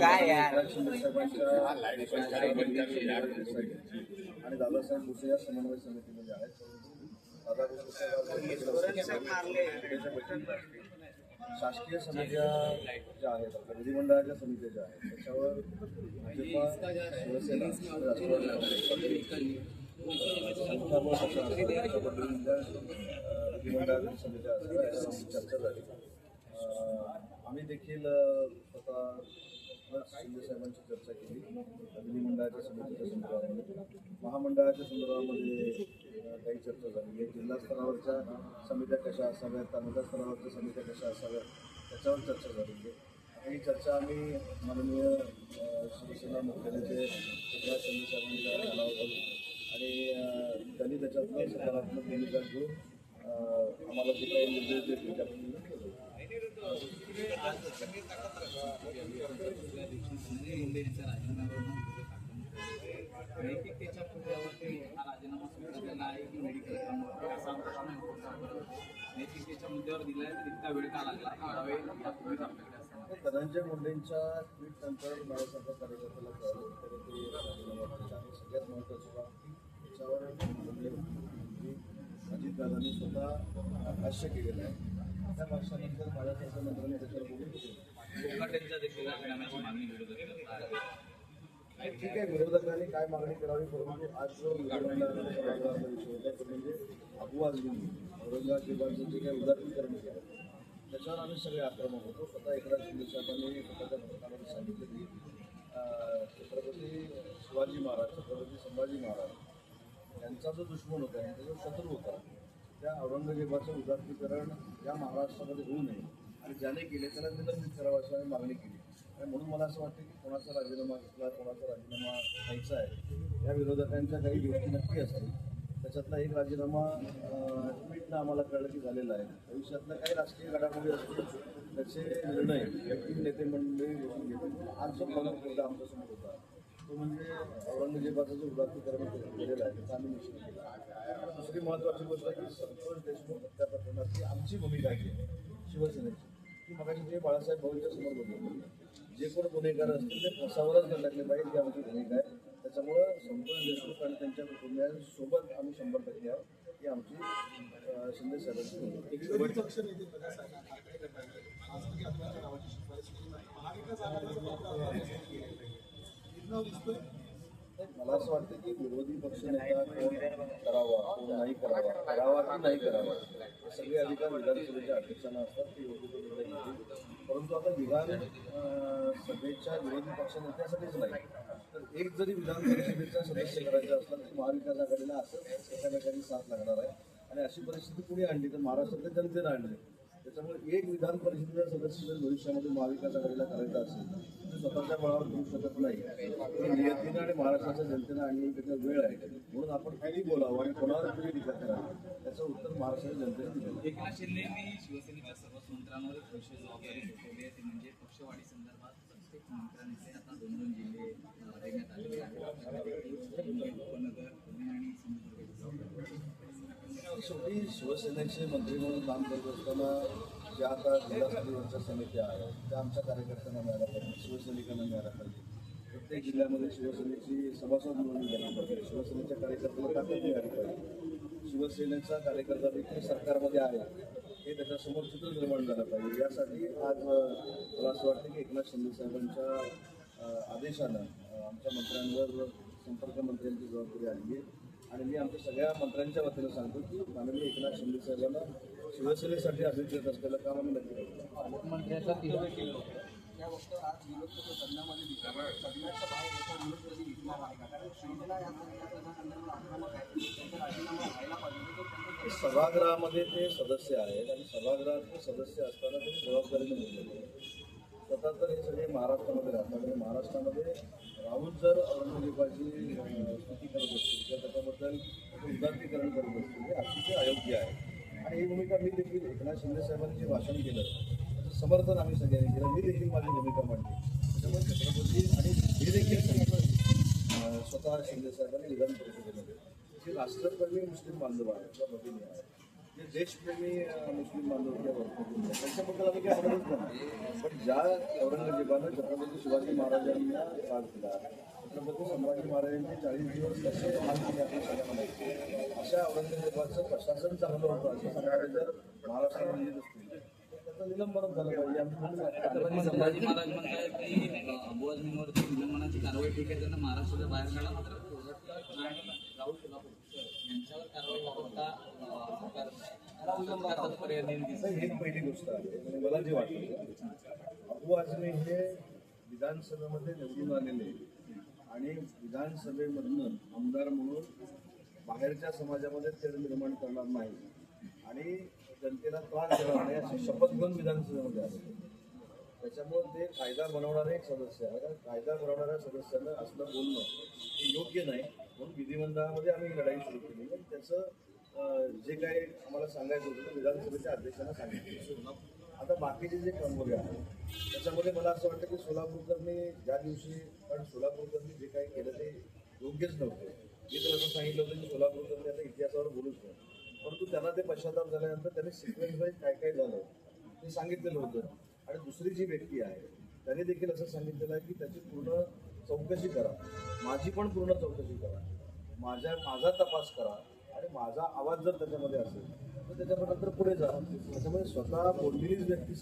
काय आणि दादासाहेब भुसे या समन्वय समितीमध्ये आहेत. दादा भुसे शासकीय समित्या ज्या आहेत आपल्या विधिमंडळाच्या समित्या ज्या आहेत त्याच्यावर भाजपा शिवसेना राष्ट्रवादी त्याच्याबद्दल विधिमंडळातील समित्या चर्चा झाली. आम्ही देखील अ, स्वतः शिंदे चर्चा केली. विधिमंडळाच्या समितीच्या संदर्भामध्ये. महामंडळाच्या संदर्भामध्ये काही चर्चा झाली. आहे जिल्हा स्तरावरच्या समित्या कशा असाव्यात? तालुका स्तरावरच्या समित्या कशा असाव्यात? त्याच्यावर चर्चा झालेली आहे ही चर्चा आम्ही माननीय शिवसेना मुख्यालयाचे सगळ्या शिंदे आणि त्यांनी त्याच्यातून सकारात्मक भूमिका घेऊन आम्हाला जे काही निर्देश देतील त्या नैतिकतेच्या मुद्द्यावरती हा राजीनामा स्वीकारलेला आहे की मेडिकल असा प्रश्न नैतिकतेच्या मुद्द्यावर दिलाय आहे इतका वेळ का लागला एवढा यापूर्वीच आपल्याकडे असताना धनंजय मुंडेंच्या ट्विट नंतर माझ्यासारख्या कार्यकर्त्याला कळलं तर ते राजीनामा सगळ्यात महत्त्वाचं अजितदादांनी स्वतः भाष्य केलेलं आहे. त्या भाष्यानंतर माझ्यासारख्या मंत्र्यांनी त्याच्यावर बोलून ठीक आहे विरोधकांनी काय मागणी करावी परंतु आज जो सभागृहाचा विषय होता तो म्हणजे अबू आझमी औरंगाबादचं जे काही उदात्तीकरण केलं त्याच्यावर आम्ही सगळे आक्रमक होतो. स्वतः एकनाथ शिंदे साहेबांनी स्वतःच्या पत्रकामध्ये सांगितलं की छत्रपती शिवाजी महाराज छत्रपती संभाजी महाराज यांचा जो दुश्मन होता यांचा जो शत्रू होता त्या औरंगजेबाचं उदात्तीकरण या महाराष्ट्रामध्ये होऊ नये. आणि ज्याने केले त्याला निलंबित करावं अशी आम्ही मागणी केली. आणि म्हणून मला असं वाटतं की कोणाचा राजीनामा घेतला कोणाचा राजीनामा घ्यायचा आहे या विरोधकांच्या काही गोष्टी नक्की असतील. त्याच्यातला एक राजीनामा ट्विटनं आम्हाला कळलं की झालेला आहे. भविष्यातल्या काही राजकीय घडामोडी असतील त्याचे निर्णय व्यक्ती नेते मंडळी घेऊन घेतील. आज प्रमुख मुद्दा आमच्यासमोर होता. तो म्हणजे औरंगजेबाचा जो उदात्तीकरण केलेलं आहे त्याचा आम्ही निश्चित केला. दुसरी महत्त्वाची गोष्ट आहे की संतोष देशमुख हत्या प्रकरणाची आमची भूमिका जी आहे शिवसेनेची की मगाशी जे बाळासाहेब भाऊंच्या समोर बोलले जे कोण गुन्हेगार असतील ते फसावरच लागले पाहिजे ही आमची भूमिका आहे त्याच्यामुळं संतोष देशमुख आणि त्यांच्या कुटुंबियांसोबत आम्ही शंभर टक्के आहोत ही आमची शिंदे साहेबांची भूमिका दिसतोय? मला असं वाटतं की विरोधी पक्ष कोण करावा कोण नाही करावा करावा की नाही करावा सगळे अधिकार विधानसभेच्या अध्यक्षांना असतात ते योग्य तो निर्णय घेतील. परंतु आता विधान सभेच्या विरोधी पक्ष नेत्यासाठीच नाही. तर एक जरी विधान परिषदेचा सदस्य करायचा असला तर महाविकास आघाडीला असं एकामेकांनी साथ लागणार आहे. आणि अशी परिस्थिती कुणी आणली? तर महाराष्ट्रातल्या जनतेनं आणली. त्याच्यामुळे एक विधान परिषदेचा सदस्य जर भविष्यामध्ये महाविकास आघाडीला करायचा असेल तर स्वतःच्या बळावर करू शकत नाही. नियतीनं आणि महाराष्ट्राच्या जनतेनं आणि त्याचा वेळ आहे. म्हणून आपण काही बोलावं आणि कोणावर कुणी टीका करावी त्याचं उत्तर महाराष्ट्राच्या जनतेने दिलं आहे. एकनाथ शिंदेंनी शिवसेनेच्या सर्वच मंत्र्यांवर पक्ष जबाबदारी सोपवली आहे. ती म्हणजे पक्षवाढी संदर्भात प्रत्येक मंत्र्यांचे आता दोन दोन जिल्हे देण्यात आलेले आहेत उपनगर पुणे आणि सिंधुदुर्ग शेवटी शिवसेनेचे मंत्री म्हणून काम करत असताना ज्या आता जिल्हास्तरीयवरच्या समित्या आहेत त्या आमच्या कार्यकर्त्यांना मिळायला पाहिजे शिवसैनिकांना मिळायला पाहिजे. प्रत्येक जिल्ह्यामध्ये शिवसेनेची सभासद म्हणून झाली पाहिजे शिवसेनेच्या कार्यकर्त्याला ताकद मिळाली पाहिजे. शिवसेनेचा कार्यकर्ता देखील सरकारमध्ये आहे हे त्याच्यासमोर चित्र निर्माण झालं पाहिजे. यासाठी आज मला असं वाटतं की एकनाथ शिंदे साहेबांच्या आदेशानं आमच्या मंत्र्यांवर संपर्कमंत्र्यांची जबाबदारी आली आहे. आणि मी आमच्या सगळ्या मंत्र्यांच्या वतीनं सांगतो की माननीय एकनाथ शिंदे साहेबांना शिवसेनेसाठी अभिप्रेत असलेलं काम आम्ही नक्की त्या गोष्ट आज विरोध पक्ष सदनामध्ये दिसला सदनाच्या बाहेर याचा विरोध कधी दिसणार आहे का कारण शिवसेना या या सदनासंदर्भात आक्रमक आहे. त्यांचा राजीनामा व्हायला पाहिजे. तो त्यांचा सभागृहामध्ये ते सदस्य आहेत आणि सभागृहाचे सदस्य असताना ते जबाबदारीने बोललेले स्वतः तर हे सगळे महाराष्ट्रामध्ये राहतात. आणि महाराष्ट्रामध्ये राहून जर औरंगजेबाची अं, स्तुती करत असतील किंवा त्याच्याबद्दल करत असतो हे अतिशय अयोग्य आहे. आणि ही भूमिका मी देखील एकनाथ शिंदे साहेबांनी जे भाषण केलं. त्याचं समर्थन आम्ही सगळ्यांनी केलं. मी देखील माझी भूमिका मांडली. त्याच्यामुळे छत्रपती आणि हे देखील सांगितलं स्वतः शिंदे साहेबांनी विधान परिषदेमध्ये जे राष्ट्रप्रेमी मुस्लिम बांधव आहेत. किंवा भगिनी आहेत जे देशप्रेमी मुस्लिम बांधव किंवा भगिनी त्यांच्याबद्दल आम्ही काही म्हणत नाही. पण ज्या औरंगजेबानं छत्रपती शिवाजी महाराजांना त्रास दिला छत्रपती संभाजी महाराजांचे चाळीस दिवस कसे हाल केले आपण सगळ्यांना माहिती आहे. अशा औरंगजेबाचं प्रशासन चांगलं होतं असं सांगायला जर महाराष्ट्रामध्ये येत असतील. त्याचं निलंबन झालं पाहिजे. आम्ही म्हणून छत्रपती संभाजी महाराज म्हणतात की अ, अबू आझमींवरती निलंबनाची कारवाई ठीक आहे त्यांना महाराष्ट्राच्या बाहेर काढा मात्र राहुल यांच्यावर कारवाई ही पहिली गोष्ट आहे मला जे वाटतं अबू आझमी हे विधानसभेमध्ये निवडून आलेले आणि विधानसभेमधनं आमदार म्हणून बाहेरच्या समाजामध्ये तेढ निर्माण करणार नाही. आणि जनतेला त्रास देणार नाही अशी शपथ घेऊन विधानसभेमध्ये आले. त्याच्यामुळे ते कायदा बनवणारे एक सदस्य आहे. कारण कायदा बनवणाऱ्या सदस्यांना असलं बोलणं हे योग्य नाही. म्हणून विधिमंडळामध्ये आम्ही लढाई सुरू केली. पण त्याचं जे काही आम्हाला सांगायचं होतं ते विधानसभेच्या अध्यक्षांना सांगितलं. आता बाकीचे जे कंगोरे आहेत त्याच्यामध्ये मला असं वाटतं की सोलापूरकरनी ज्या दिवशी कारण सोलापूरकरनी जे काही केलं ते योग्यच नव्हतं. मी तर असं सांगितलं होतं की सोलापूरकरनी आता इतिहासावर बोलूच नाही परंतु त्यांना ते पश्चाताप झाल्यानंतर त्यांनी सिक्वेन्स वाईज काय काय झालं ते सांगितलेलं होतं. आणि दुसरी जी व्यक्ती आहे त्याने देखील असं सांगितलेलं आहे की त्याची पूर्ण चौकशी करा. माझी पण पूर्ण चौकशी करा. माझ्या माझा तपास करा. आणि माझा आवाज जर त्याच्यामध्ये असेल त्याच्याबरोबर त्याच्यानंतर पुढे जा. त्याच्यामुळे स्वतः बोललेलीच व्यक्ती